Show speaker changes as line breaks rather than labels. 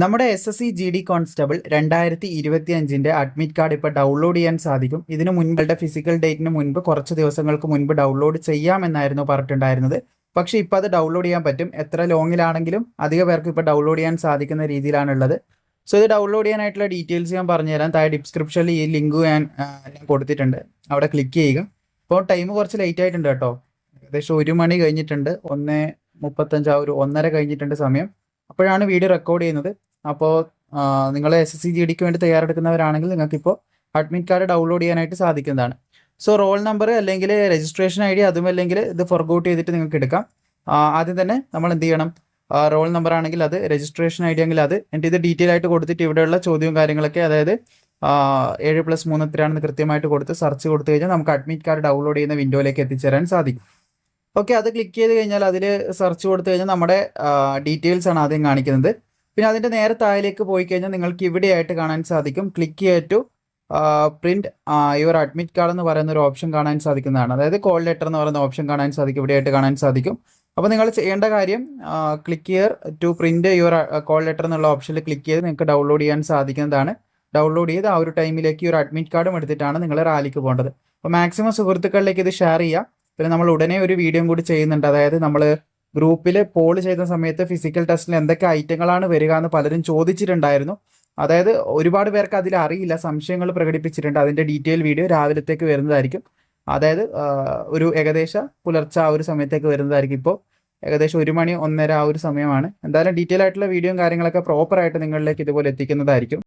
നമ്മുടെ S S C G D constable രണ്ടായിരത്തി ഇരുപത്തി അഞ്ചിന്റെ അഡ്മിറ്റ് കാർഡ് ഇപ്പോൾ ഡൗൺലോഡ് ചെയ്യാൻ സാധിക്കും. ഇതിന് മുൻപുള്ള ഫിസിക്കൽ ഡേറ്റിന് മുൻപ് കുറച്ച് ദിവസങ്ങൾക്ക് മുൻപ് ഡൗൺലോഡ് ചെയ്യാമെന്നായിരുന്നു പറഞ്ഞിട്ടുണ്ടായിരുന്നത്. പക്ഷേ ഇപ്പോൾ അത് ഡൗൺലോഡ് ചെയ്യാൻ പറ്റും. എത്ര ലോങ്ങിലാണെങ്കിലും അധിക പേർക്ക് ഇപ്പോൾ ഡൗൺലോഡ് ചെയ്യാൻ സാധിക്കുന്ന രീതിയിലാണുള്ളത്. സോ ഇത് ഡൗൺലോഡ് ചെയ്യാനായിട്ടുള്ള ഡീറ്റെയിൽസ് ഞാൻ പറഞ്ഞുതരാം. താഴെ ഡിസ്ക്രിപ്ഷനിൽ ഈ ലിങ്ക് ഞാൻ ഞാൻ കൊടുത്തിട്ടുണ്ട്. അവിടെ ക്ലിക്ക് ചെയ്യുക. ഇപ്പോൾ ടൈം കുറച്ച് ലേറ്റ് ആയിട്ടുണ്ട് കേട്ടോ. ഏകദേശം ഒരു മണി കഴിഞ്ഞിട്ടുണ്ട്. ഒന്ന് മുപ്പത്തഞ്ച് ആ ഒരു ഒന്നര കഴിഞ്ഞിട്ടുണ്ട് സമയം. അപ്പോഴാണ് വീഡിയോ റെക്കോർഡ് ചെയ്യുന്നത്. അപ്പോൾ നിങ്ങൾ എസ് എസ് സി ജി ഡിക്ക് വേണ്ടി തയ്യാറെടുക്കുന്നവരാണെങ്കിൽ നിങ്ങൾക്കിപ്പോൾ അഡ്മിറ്റ് കാർഡ് ഡൗൺലോഡ് ചെയ്യാനായിട്ട് സാധിക്കുന്നതാണ്. സോ റോൾ നമ്പർ അല്ലെങ്കിൽ രജിസ്ട്രേഷൻ ഐ ഡി അതും അല്ലെങ്കിൽ ഇത് ഫോർഗൗട്ട് ചെയ്തിട്ട് നിങ്ങൾക്ക് എടുക്കാം. ആദ്യം തന്നെ നമ്മൾ എന്ത് ചെയ്യണം? റോൾ നമ്പർ ആണെങ്കിൽ അത് രജിസ്ട്രേഷൻ ഐ ഡി ആണെങ്കിൽ അത് എന്റെ ഇത് ഡീറ്റെയിൽ ആയിട്ട് കൊടുത്തിട്ട് ഇവിടെയുള്ള ചോദ്യവും കാര്യങ്ങളൊക്കെ അതായത് ഏഴ് പ്ലസ് മൂന്ന് എത്രയാണെന്ന് കൃത്യമായിട്ട് കൊടുത്ത് സെർച്ച് കൊടുത്തു കഴിഞ്ഞാൽ നമുക്ക് അഡ്മിറ്റ് കാർഡ് ഡൗൺലോഡ് ചെയ്യുന്ന വിൻഡോയിലേക്ക് എത്തിച്ചേരാൻ സാധിക്കും. ഓക്കെ അത് ക്ലിക്ക് ചെയ്ത് കഴിഞ്ഞാൽ അതിൽ സെർച്ച് കൊടുത്തു കഴിഞ്ഞാൽ നമ്മുടെ ഡീറ്റെയിൽസ് ആണ് ആദ്യം കാണിക്കുന്നത്. പിന്നെ അതിന്റെ നേരെ താഴേക്ക് പോയി കഴിഞ്ഞാൽ നിങ്ങൾക്ക് ഇവിടെയായിട്ട് കാണാൻ സാധിക്കും. Click to print your admit card എന്ന് പറയുന്ന ഒരു ഓപ്ഷൻ കാണാൻ സാധിക്കുന്നതാണ്. അതായത് കോൾ ലെറ്റർ എന്ന് പറയുന്ന ഓപ്ഷൻ കാണാൻ സാധിക്കും. ഇവിടെയായിട്ട് കാണാൻ സാധിക്കും. അപ്പോൾ നിങ്ങൾ ചെയ്യേണ്ട കാര്യം click here to print your call letter എന്നുള്ള ഓപ്ഷനിൽ ക്ലിക്ക് ചെയ്ത് നിങ്ങൾക്ക് ഡൗൺലോഡ് ചെയ്യാൻ സാധിക്കുന്നതാണ്. ഡൗൺലോഡ് ചെയ്ത് ആ ഒരു ടൈമിലേക്ക് ഒരു അഡ്മിറ്റ് കാർഡും എടുത്തിട്ടാണ് നിങ്ങൾ റാലിക്ക് പോകേണ്ടത്. അപ്പോൾ മാക്സിമം സുഹൃത്തുക്കളിലേക്ക് ഇത് ഷെയർ ചെയ്യുക പിന്നെ നമ്മൾ ഉടനെ ഒരു വീഡിയോ കൂടി ചെയ്യുന്നുണ്ട്. അതായത് നമ്മൾ ഗ്രൂപ്പിൽ പോൾ ചെയ്ത സമയത്ത് ഫിസിക്കൽ ടെസ്റ്റിൽ എന്തൊക്കെ ഐറ്റങ്ങളാണ് വരിക എന്ന് പലരും ചോദിച്ചിട്ടുണ്ടായിരുന്നു. അതായത് ഒരുപാട് പേർക്ക് അതിൽ അറിയില്ല സംശയങ്ങൾ പ്രകടിപ്പിച്ചിട്ടുണ്ട്. അതിന്റെ ഡീറ്റെയിൽ വീഡിയോ രാവിലത്തേക്ക് വരുന്നതായിരിക്കും. അതായത് ഒരു ഏകദേശം പുലർച്ച ആ ഒരു സമയത്തേക്ക് വരുന്നതായിരിക്കും ഇപ്പോൾ. ഏകദേശം ഒരു മണി ഒന്നര ആ ഒരു സമയമാണ്. എന്തായാലും ഡീറ്റെയിൽ ആയിട്ടുള്ള വീഡിയോയും കാര്യങ്ങളൊക്കെ പ്രോപ്പറായിട്ട് നിങ്ങളിലേക്ക് ഇതുപോലെ എത്തിക്കുന്നതായിരിക്കും.